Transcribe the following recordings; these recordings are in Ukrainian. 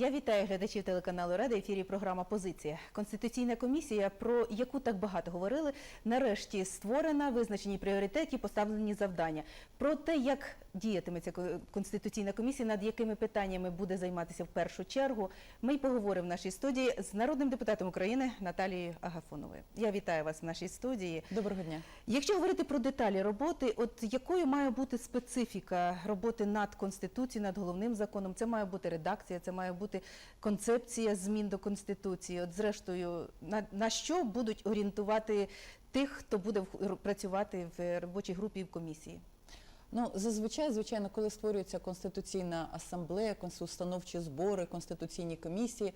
Я вітаю глядачів телеканалу Рада. Ефірі програма Позиція. Конституційна комісія, про яку так багато говорили, нарешті створена, визначені пріоритеті, поставлені завдання. Про те, як діятиме ця конституційна комісія, над якими питаннями буде займатися в першу чергу, ми й поговоримо в нашій студії з народним депутатом України Наталією Агафоновою. Я вітаю вас в нашій студії. Доброго дня. Якщо говорити про деталі роботи, от якою має бути специфіка роботи над конституцією, над головним законом? Це має бути редакція, це має бути концепція змін до конституції. От зрештою, на, на що будуть орієнтувати тих, хто буде працювати в робочій групі і в комісії? Ну зазвичай, звичайно, коли створюється конституційна асамблея, установчі збори, конституційні комісії.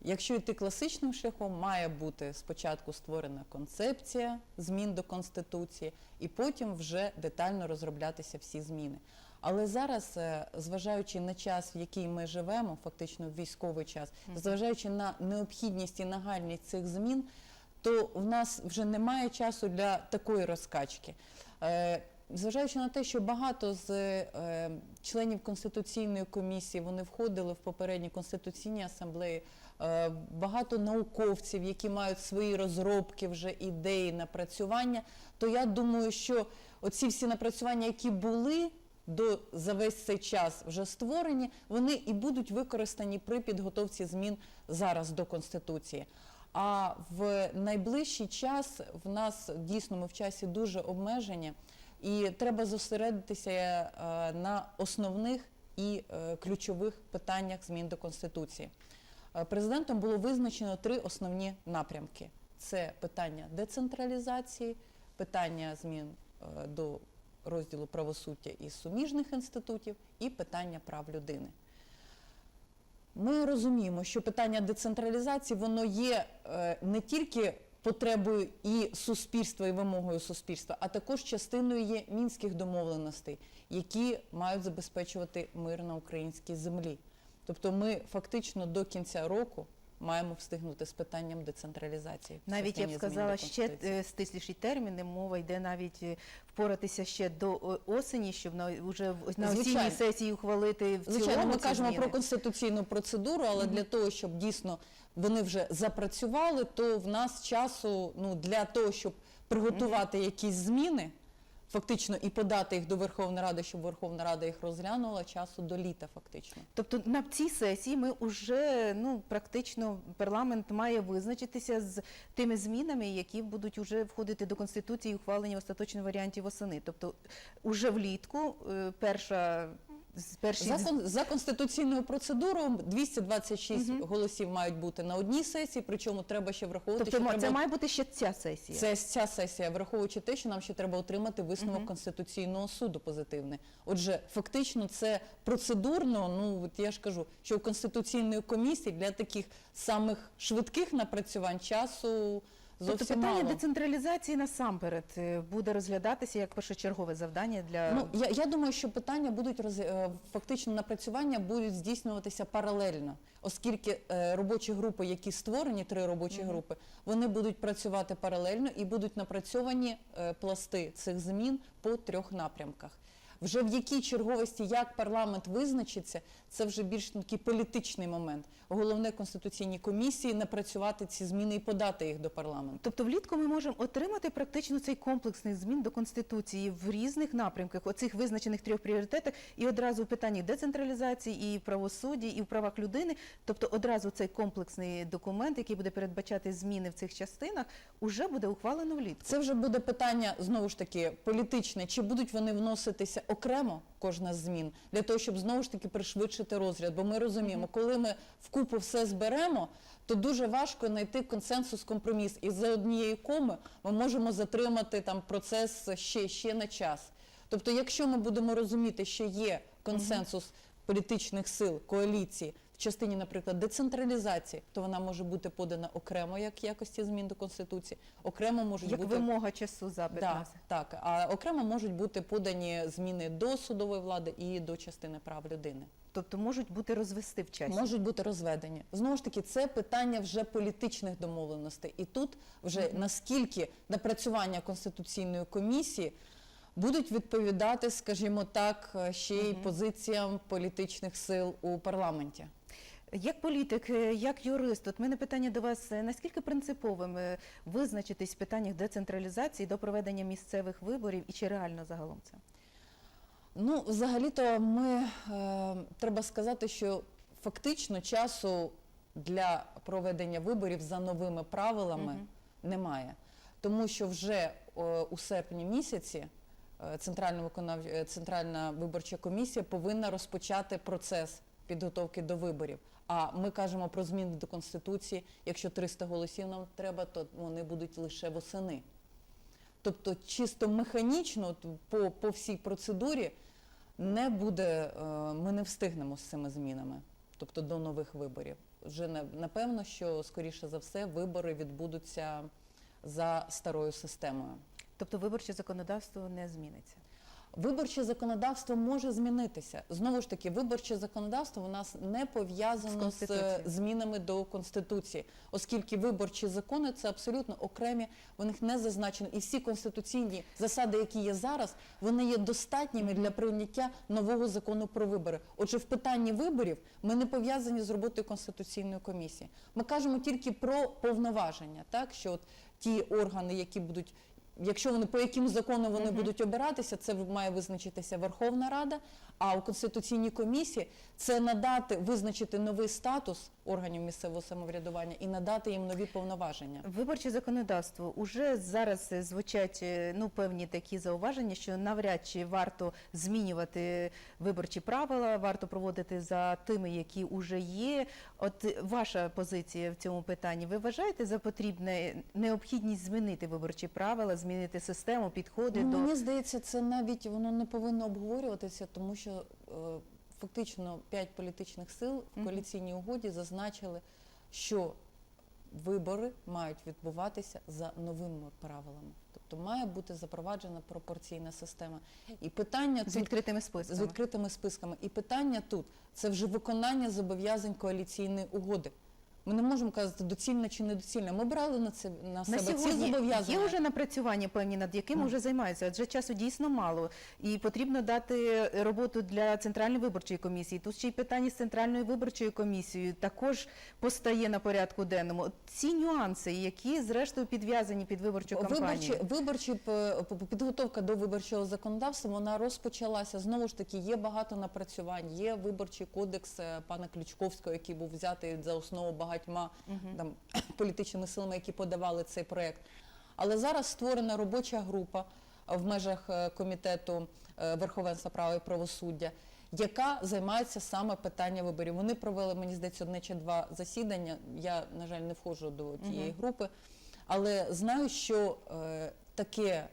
Якщо йти класичним шляхом, має бути спочатку створена концепція змін до конституції, і потім вже детально розроблятися всі зміни. Але зараз, е, зважаючи на час, в який ми живемо, фактично в військовий час, зважаючи на необхідність і нагальність цих змін, то в нас вже немає часу для такої розкачки. Зважаючи на те, що багато з е, членів конституційної комісії вони входили в попередні конституційні асамблеї, е, багато науковців, які мають свої розробки, вже ідеї напрацювання, то я думаю, що оці всі напрацювання, які були до за весь цей час вже створені, вони і будуть використані при підготовці змін зараз до конституції. А в найближчий час в нас дійсно ми в часі дуже обмежені, і треба зосередитися е, на основних і е, ключових питаннях змін до конституції. Е, Президентом було визначено три основні напрямки: це питання децентралізації, питання змін до розділу правосуддя і суміжних інститутів, і питання прав людини. Ми розуміємо, що питання децентралізації воно є не тільки потребою і суспільства, і вимогою суспільства, а також частиною є мінських домовленостей, які мають забезпечувати мир на українській землі. Тобто, ми фактично до кінця року маємо встигнути з питанням децентралізації. Навіть я б сказала ще е, стисліші терміни. Мова йде навіть е, впоратися ще до осені, щоб на вже на осінній сесії ухвалити в цілому Звичайно, ми ці кажемо зміни. про конституційну процедуру, але для того, щоб дійсно вони вже запрацювали, то в нас часу ну для того, щоб приготувати якісь зміни, фактично і подати їх до Верховної Ради, щоб Верховна Рада їх розглянула, часу до літа, фактично. Тобто на цій сесії ми вже ну практично парламент має визначитися з тими змінами, які будуть вже входити до конституції, і ухвалені в остаточному варіанті восени. Тобто, уже влітку е, перша перші За, кон- за конституційною процедурою 226 голосів мають бути на одній сесії, причому треба ще враховувати, тобто що ма- треба це має бути ще ця сесія. Це ця сесія, враховуючи те, що нам ще треба отримати висновок Конституційного суду позитивний. Отже, фактично, це процедурно. Ну от я ж кажу, що у конституційної комісії для таких самих швидких напрацювань часу Тобто зовсім питання мало. децентралізації насамперед е, буде розглядатися як першочергове завдання для Ну я, я думаю, що питання будуть роз е, фактично напрацювання будуть здійснюватися паралельно, оскільки е, робочі групи, які створені, три робочі групи, вони будуть працювати паралельно і будуть напрацьовані е, пласти цих змін по трьох напрямках. Вже в якій черговості, як парламент визначиться, це вже більш такий політичний момент. Головне конституційній комісії напрацювати ці зміни і подати їх до парламенту. Тобто влітку ми можемо отримати практично цей комплексний змін до конституції в різних напрямках, оцих визначених трьох пріоритетах, і одразу в питанні децентралізації, і в правосудді, і в правах людини. Тобто, одразу цей комплексний документ, який буде передбачати зміни в цих частинах, уже буде ухвалено влітку. Це вже буде питання знову ж таки політичне. Чи будуть вони вноситися окремо кожна з змін для того, щоб знову ж таки пришвидшити розгляд? Бо ми розуміємо, коли ми вкупу все зберемо, то дуже важко знайти консенсус, компроміс. І за однієї коми ми можемо затримати там процес ще, ще на час. Тобто, якщо ми будемо розуміти, що є консенсус політичних сил, коаліції в частині, наприклад, децентралізації, то вона може бути подана окремо як якості змін до конституції, окремо можуть Як бути вимога часу запит Да, так, а окремо можуть бути подані зміни до судової влади і до частини прав людини. Тобто можуть бути розвести в часі. Можуть бути розведені. Знову ж таки, це питання вже політичних домовленостей. І тут вже наскільки напрацювання конституційної комісії будуть відповідати, скажімо так, ще й позиціям політичних сил у парламенті. Як політик, е, як юрист, от мене питання до вас: е, наскільки принциповим е, визначитись в питаннях децентралізації до проведення місцевих виборів і чи реально загалом це? Ну, взагалі-то ми е, треба сказати, що фактично часу для проведення виборів за новими правилами Мгм. немає. Тому що вже е, у серпні місяці Центральна, виконав... Центральна виборча комісія повинна розпочати процес підготовки до виборів. А ми кажемо про зміни до Конституції. Якщо 300 голосів нам треба, то вони будуть лише восени. Тобто, чисто механічно, по, по всій процедурі, не буде, е, ми не встигнемо з цими змінами, тобто до нових виборів. Вже напевно, що скоріше за все вибори відбудуться за старою системою. Тобто виборче законодавство не зміниться. Виборче законодавство може змінитися. Знову ж таки, виборче законодавство у нас не пов'язано з, Конституцією. е, змінами до конституції, оскільки виборчі закони це абсолютно окремі, в них не зазначено. І всі конституційні засади, які є зараз, вони є достатніми для прийняття нового закону про вибори. Отже, в питанні виборів ми не пов'язані з роботою конституційної комісії. Ми кажемо тільки про повноваження, так що от ті органи, які будуть Якщо вони по яким законам вони будуть обиратися, це має визначитися Верховна Рада. А у конституційній комісії це надати визначити новий статус органів місцевого самоврядування і надати їм нові повноваження. Виборче законодавство уже зараз е, звучать е, ну певні такі зауваження, що навряд чи варто змінювати виборчі правила, варто проводити за тими, які вже є. От е, ваша позиція в цьому питанні. Ви вважаєте за потрібне необхідність змінити виборчі правила, змінити систему, підходи Ну, до Мені здається, це навіть воно не повинно обговорюватися, тому що е, фактично п'ять політичних сил в коаліційній угоді зазначили, що вибори мають відбуватися за новими правилами. Тобто має бути запроваджена пропорційна система. І питання з тут відкритими з відкритими списками. І питання тут це вже виконання зобов'язань коаліційної угоди. Ми не можемо казати, доцільно чи недоцільно. Ми брали на це на На себе ці зобов'язання. є вже напрацювання певні, над якими Ну. вже займаються, адже часу дійсно мало. І потрібно дати роботу для Центральної виборчої комісії. Тут ще й питання з Центральною виборчою комісією також постає на порядку денному. Ці нюанси, які зрештою підв'язані під виборчу кампанію. Виборчі, виборчі підготовка до виборчого законодавства вона розпочалася. Знову ж таки, є багато напрацювань. Є виборчий кодекс е, пана Ключковського, який був взятий за основу багатьма Мгм. там політичними силами, які подавали цей проект. Але зараз створена робоча група в межах е, комітету е, верховенства права і правосуддя. Яка займається саме питання виборів? Вони провели, мені здається, одне чи два засідання. Я, на жаль, не входжу до тієї Мгм. групи, але знаю, що е, таке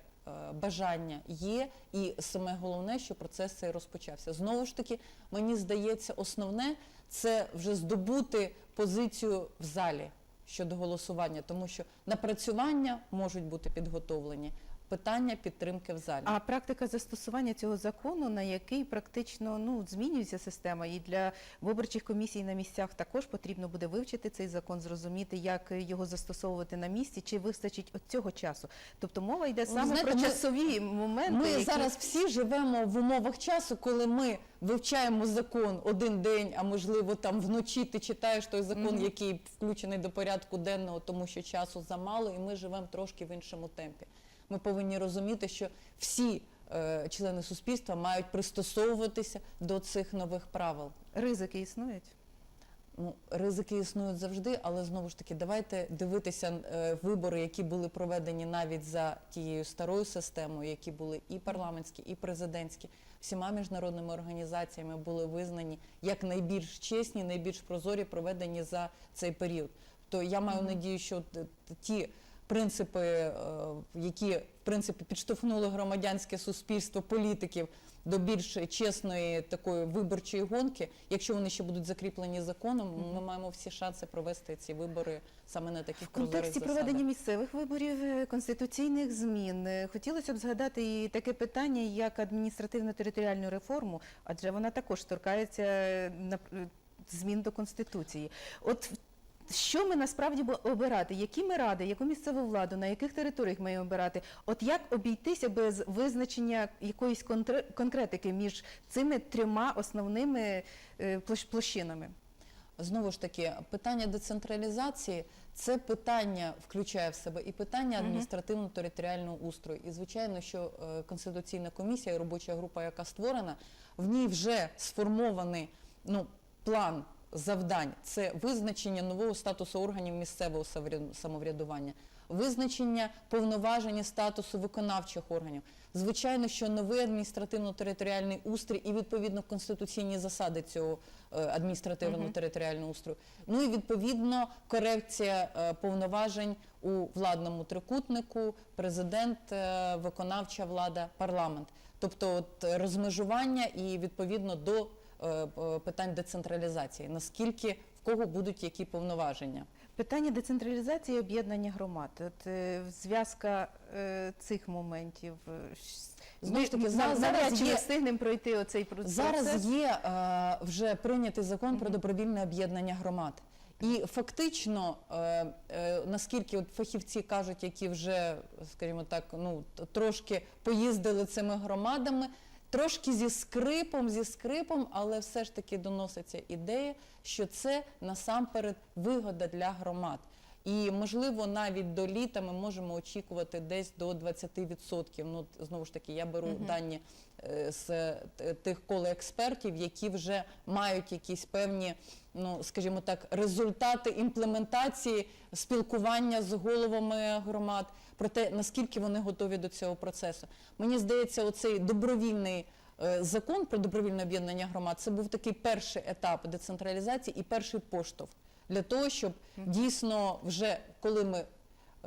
бажання є, і саме головне, що процес цей розпочався. Знову ж таки, мені здається, основне це вже здобути позицію в залі щодо голосування, тому що напрацювання можуть бути підготовлені, питання підтримки в залі. А практика застосування цього закону, на який практично ну змінюється система, і для виборчих комісій на місцях також потрібно буде вивчити цей закон, зрозуміти, як його застосовувати на місці, чи вистачить от цього часу. Тобто мова йде саме знаєте, про ми- часові моменти. Ми які... зараз всі живемо в умовах часу, коли ми вивчаємо закон один день, а можливо там вночі ти читаєш той закон, Мгм. який включений до порядку денного, тому що часу замало, і ми живемо трошки в іншому темпі. Ми повинні розуміти, що всі е, члени суспільства мають пристосовуватися до цих нових правил. ризики існують. Ну, ризики існують завжди, але знову ж таки, давайте дивитися е, вибори, які були проведені навіть за тією старою системою, які були і парламентські, і президентські, всіма міжнародними організаціями були визнані як найбільш чесні, найбільш прозорі, проведені за цей період. То я маю Мгм. надію, що ті принципи, е, які в принципі підштовхнули громадянське суспільство політиків до більш чесної такої виборчої гонки, якщо вони ще будуть закріплені законом, ми маємо всі шанси провести ці вибори саме на таких В контексті засадах. проведення місцевих виборів, е, конституційних змін е, хотілося б згадати і таке питання, як адміністративно-територіальну реформу, адже вона також торкається е, змін до конституції. От що ми насправді обирати? Які ми ради, яку місцеву владу, на яких територіях ми обирати? От як обійтися без визначення якоїсь конкретики між цими трьома основними е, площинами? Знову ж таки, питання децентралізації це питання включає в себе і питання адміністративно-територіального устрою. І звичайно, що е, конституційна комісія, і робоча група, яка створена, в ній вже сформований ну, план завдань. Це визначення нового статусу органів місцевого самовряд- самоврядування, визначення повноважень статусу виконавчих органів. Звичайно, що новий адміністративно-територіальний устрій і відповідно конституційні засади цього е, адміністративно-територіального устрою. Ну і відповідно корекція е, повноважень у владному трикутнику, президент, е, виконавча влада, парламент. Тобто от розмежування і відповідно до питань децентралізації, наскільки в кого будуть які повноваження. Питання децентралізації і об'єднання громад. От е, зв'язка е, цих моментів. е, Знову ж таки, зараз навряд чи ми встигнемо пройти оцей процес. Зараз є е, вже прийнятий закон про добровільне об'єднання громад. І фактично, е, е, наскільки от фахівці кажуть, які вже, скажімо так, ну трошки поїздили цими громадами, трошки зі скрипом, зі скрипом, але все ж таки доноситься ідея, що це насамперед вигода для громад. І можливо навіть до літа ми можемо очікувати десь до 20%. Ну знову ж таки, я беру Мгм. дані е, з е, тих коло експертів, які вже мають якісь певні, ну скажімо так, результати імплементації спілкування з головами громад, про те, наскільки вони готові до цього процесу. Мені здається, оцей добровільний. е, Закон про добровільне об'єднання громад це був такий перший етап децентралізації і перший поштовх для того, щоб дійсно вже коли ми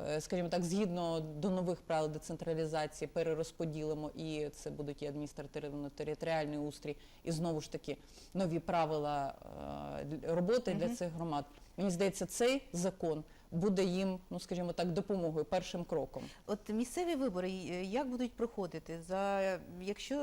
е, скажімо так, згідно до нових правил децентралізації перерозподілимо, і це будуть і адміністративно-територіальний устрій, і знову ж таки нові правила е, роботи для цих громад. Мені здається, цей закон буде їм, ну скажімо так, допомогою, першим кроком. От місцеві вибори е, як будуть проходити? За якщо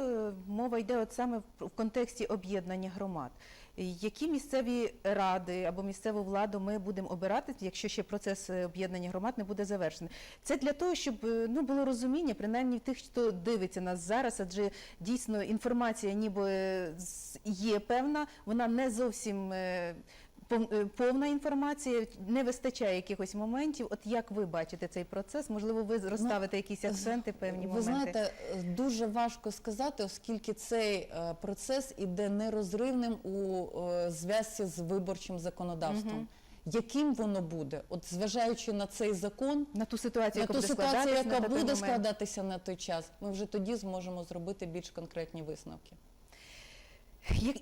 мова йде от саме в контексті об'єднання громад, які місцеві ради або місцеву владу ми будемо обирати, якщо ще процес е, об'єднання громад не буде завершений? Це для того, щоб е, ну було розуміння, принаймні тих, хто дивиться нас зараз, адже дійсно інформація, ніби е, є певна, вона не зовсім. Е, Повна інформація не вистачає якихось моментів. От як ви бачите цей процес? Можливо, ви розставите якісь акценти, певні Ви моменти. знаєте, е, дуже важко сказати, оскільки цей е, процес іде нерозривним у е, зв'язці з виборчим законодавством. Мгм. Яким воно буде? От зважаючи на цей закон, на ту ситуацію, на яка ту буде ситуацію, яка на буде складатися на той час, ми вже тоді зможемо зробити більш конкретні висновки.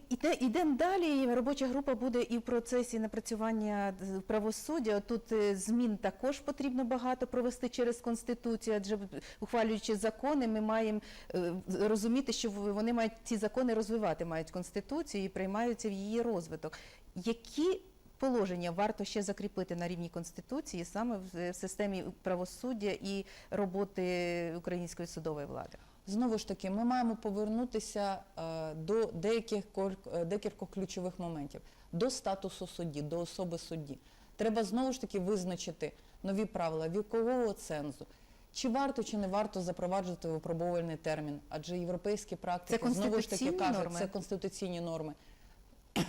Іде- Ідемо далі. Робоча група буде і в процесі напрацювання правосуддя. Тут е, змін також потрібно багато провести через конституцію, адже ухвалюючи закони, ми маємо е, розуміти, що вони мають ці закони розвивати, мають конституцію і приймаються в її розвиток. Які положення варто ще закріпити на рівні конституції саме в системі правосуддя і роботи української судової влади? Знову ж таки, ми маємо повернутися е, до деяких е, декількох ключових моментів, до статусу судді, до особи судді. Треба знову ж таки визначити нові правила вікового цензу. Чи варто чи не варто запроваджувати випробовувальний термін? Адже європейські практики Це знову ж таки кажуть, норми? це конституційні норми.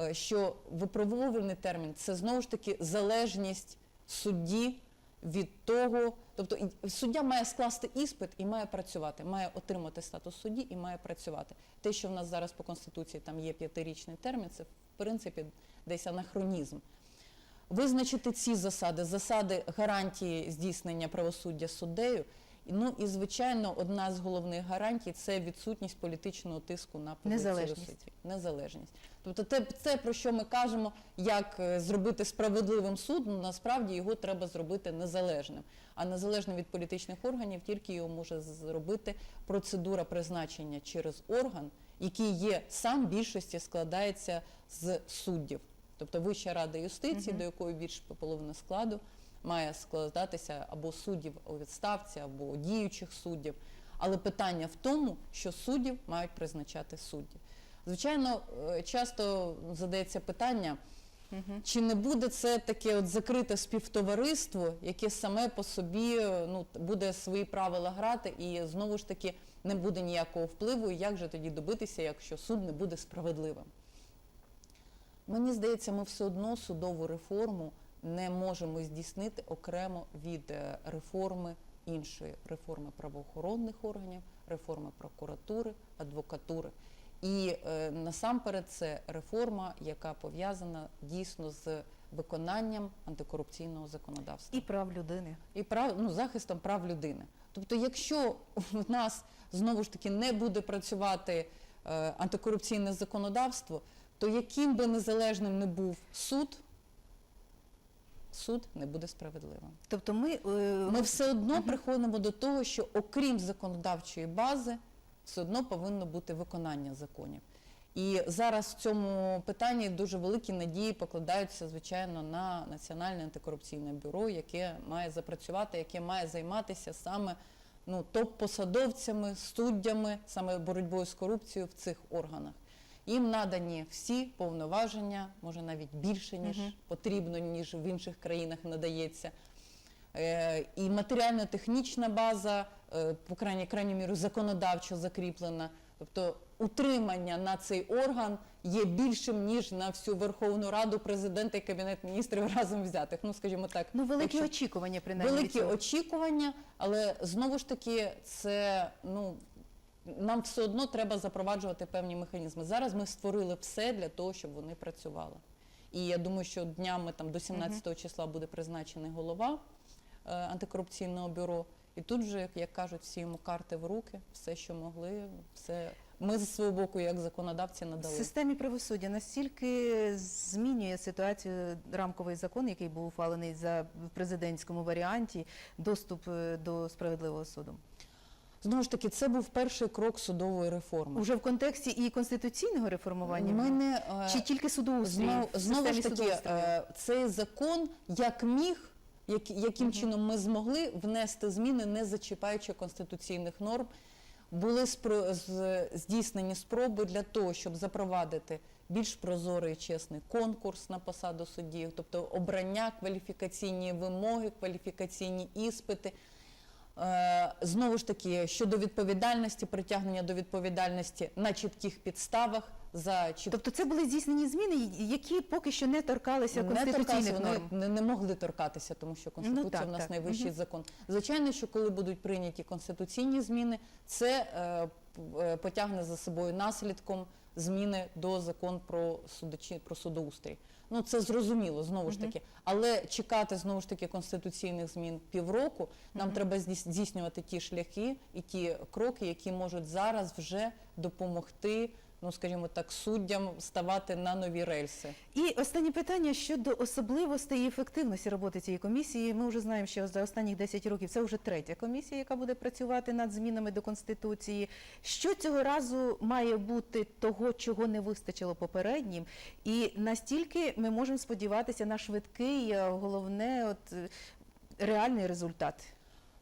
е, Що випробовувальний термін це знову ж таки залежність судді від того, тобто суддя має скласти іспит і має працювати, має отримати статус судді і має працювати. Те, що в нас зараз по конституції там є п'ятирічний термін, це в принципі десь анахронізм. Визначити ці засади, засади гарантії здійснення правосуддя суддею. Ну і звичайно, одна з головних гарантій це відсутність політичного тиску на Незалежність. Незалежність. Тобто, те, те, про що ми кажемо, як е, зробити справедливим суд, ну насправді його треба зробити незалежним. А незалежним від політичних органів тільки його може зробити процедура призначення через орган, який є сам більшості складається з суддів. Тобто Вища рада юстиції, Мгм. до якої більше половини складу має складатися або суддів у відставці, або діючих суддів. Але питання в тому, що суддів мають призначати судді. Звичайно, е, часто задається питання, чи не буде це таке от закрите співтовариство, яке саме по собі е, ну, буде свої правила грати, і знову ж таки не буде ніякого впливу, і як же тоді добитися, якщо суд не буде справедливим? Мені здається, ми все одно судову реформу не можемо здійснити окремо від е, реформи іншої реформи правоохоронних органів, реформи прокуратури, адвокатури. І е, насамперед це реформа, яка пов'язана дійсно з виконанням антикорупційного законодавства І прав людини. і прав ну, захистом прав людини. Тобто, якщо в нас знову ж таки не буде працювати е, антикорупційне законодавство, то яким би незалежним не був суд, суд не буде справедливим. Тобто ми, е, Ми все одно приходимо до того, що окрім законодавчої бази, все одно повинно бути виконання законів. І зараз в цьому питанні дуже великі надії покладаються, звичайно, на Національне антикорупційне бюро, яке має запрацювати, яке має займатися саме ну, топ-посадовцями, суддями, саме боротьбою з корупцією в цих органах. Їм надані всі повноваження, може навіть більше, ніж Мгм. потрібно, ніж в інших країнах надається. Е, І матеріально-технічна база, е, по крайній крайній міру, законодавчо закріплена. Тобто утримання на цей орган є більшим, ніж на всю Верховну Раду, президента і Кабінет міністрів разом взятих. Ну, скажімо так, ну, великі якщо- очікування, принаймні. великі очікування, але знову ж таки, це ну. Нам все одно треба запроваджувати певні механізми. Зараз ми створили все для того, щоб вони працювали. І я думаю, що днями там до 17 числа буде призначений голова е, антикорупційного бюро. І тут вже, як, як кажуть, всі йому карти в руки, все, що могли, все ми з свого боку, як законодавці, В надали. системі правосуддя настільки змінює ситуацію рамковий закон, який був ухвалений за в президентському варіанті, доступ е, до справедливого суду. Знову ж таки, це був перший крок судової реформи. Уже в контексті і конституційного реформування Ми не, е, чи тільки судоустрій Знов, знову ж таки, е, цей закон як міг, як, яким чином ми змогли внести зміни, не зачіпаючи конституційних норм, були здійснені спроби для того, щоб запровадити більш прозорий і чесний конкурс на посаду суддів, тобто обрання, кваліфікаційні вимоги, кваліфікаційні іспити. Е, Знову ж таки, щодо відповідальності, притягнення до відповідальності на чітких підставах за чіт... Тобто це були здійснені зміни, які поки що не торкалися не конституційних торкалися, вони норм. не, не могли торкатися, тому що конституція Ну, так, в нас так. найвищий Мгм. закон. Звичайно, що коли будуть прийняті конституційні зміни, це е, е, потягне за собою наслідком зміни до закон про судочі про судоустрій. Ну це зрозуміло знову ж таки, але чекати знову ж таки конституційних змін півроку. Нам треба здійснювати ті шляхи і ті кроки, які можуть зараз вже допомогти. Ну, скажімо так, суддям ставати на нові рельси. І останнє питання щодо особливостей і ефективності роботи цієї комісії. Ми вже знаємо, що за останні 10 років це вже третя комісія, яка буде працювати над змінами до конституції. Що цього разу має бути того, чого не вистачило попереднім, і настільки ми можемо сподіватися на швидкий, головне, от е, реальний результат.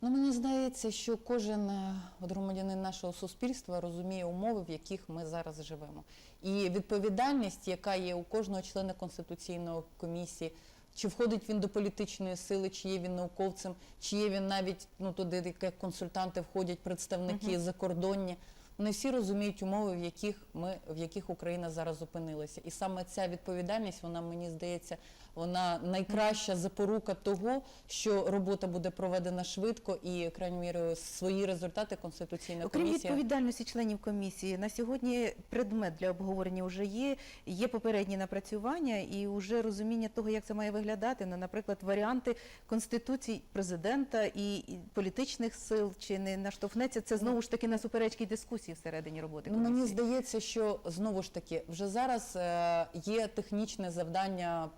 Ну, мені здається, що кожен е, от громадянин нашого суспільства розуміє умови, в яких ми зараз живемо. І відповідальність, яка є у кожного члена конституційної комісії, чи входить він до політичної сили, чи є він науковцем, чи є він навіть ну туди, як консультанти входять представники Мгм. закордонні. Вони всі розуміють умови, в яких ми в яких Україна зараз опинилася. І саме ця відповідальність, вона мені здається, вона найкраща запорука того, що робота буде проведена швидко і крайньою мірою свої результати конституційна Окрім комісія. відповідальності членів комісії, на сьогодні предмет для обговорення вже є. Є попередні напрацювання і вже розуміння того, як це має виглядати. Ну, наприклад, варіанти конституцій президента і, політичних сил, чи не наштовхнеться це знову ж таки на суперечки дискусії всередині роботи Ну, комісії. мені здається, що знову ж таки вже зараз е, є технічне завдання,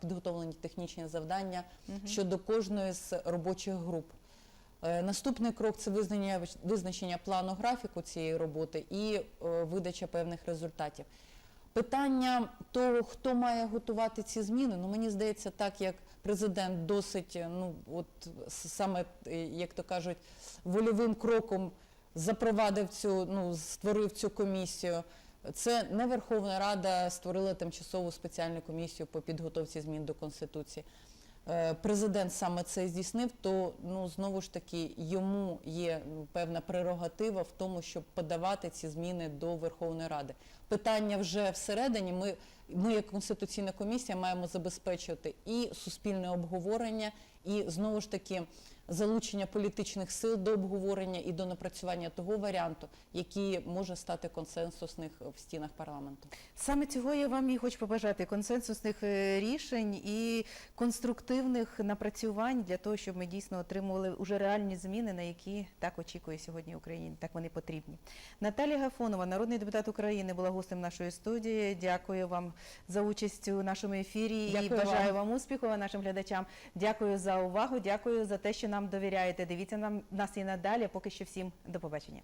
підготовлені технічні завдання Мгм. щодо кожної з робочих груп. Е, Наступний крок це визнання визначення плану графіку цієї роботи і е, видача певних результатів. Питання того, хто має готувати ці зміни, ну мені здається, так як президент досить, е, ну от саме як то кажуть, вольовим кроком запровадив цю, ну створив цю комісію. Це не Верховна Рада створила тимчасову спеціальну комісію по підготовці змін до конституції. е, президент саме це здійснив, то ну знову ж таки йому є ну, певна прерогатива в тому, щоб подавати ці зміни до Верховної Ради. Питання вже всередині. Ми, ми як конституційна комісія, маємо забезпечувати і суспільне обговорення, і знову ж таки залучення політичних сил до обговорення і до напрацювання того варіанту, який може стати консенсусних в стінах парламенту. Саме цього я вам і хочу побажати консенсусних е, рішень і конструктивних напрацювань для того, щоб ми дійсно отримували уже реальні зміни, на які так очікує сьогодні Україна. Так вони потрібні. Наталія Гафонова, народний депутат України, була гостем нашої студії. Дякую вам за участь у нашому ефірі і Дякую бажаю вам. вам успіху а нашим глядачам. Дякую за увагу. Дякую за те, що нам довіряєте. Дивіться нам нас і надалі. Поки що всім до побачення.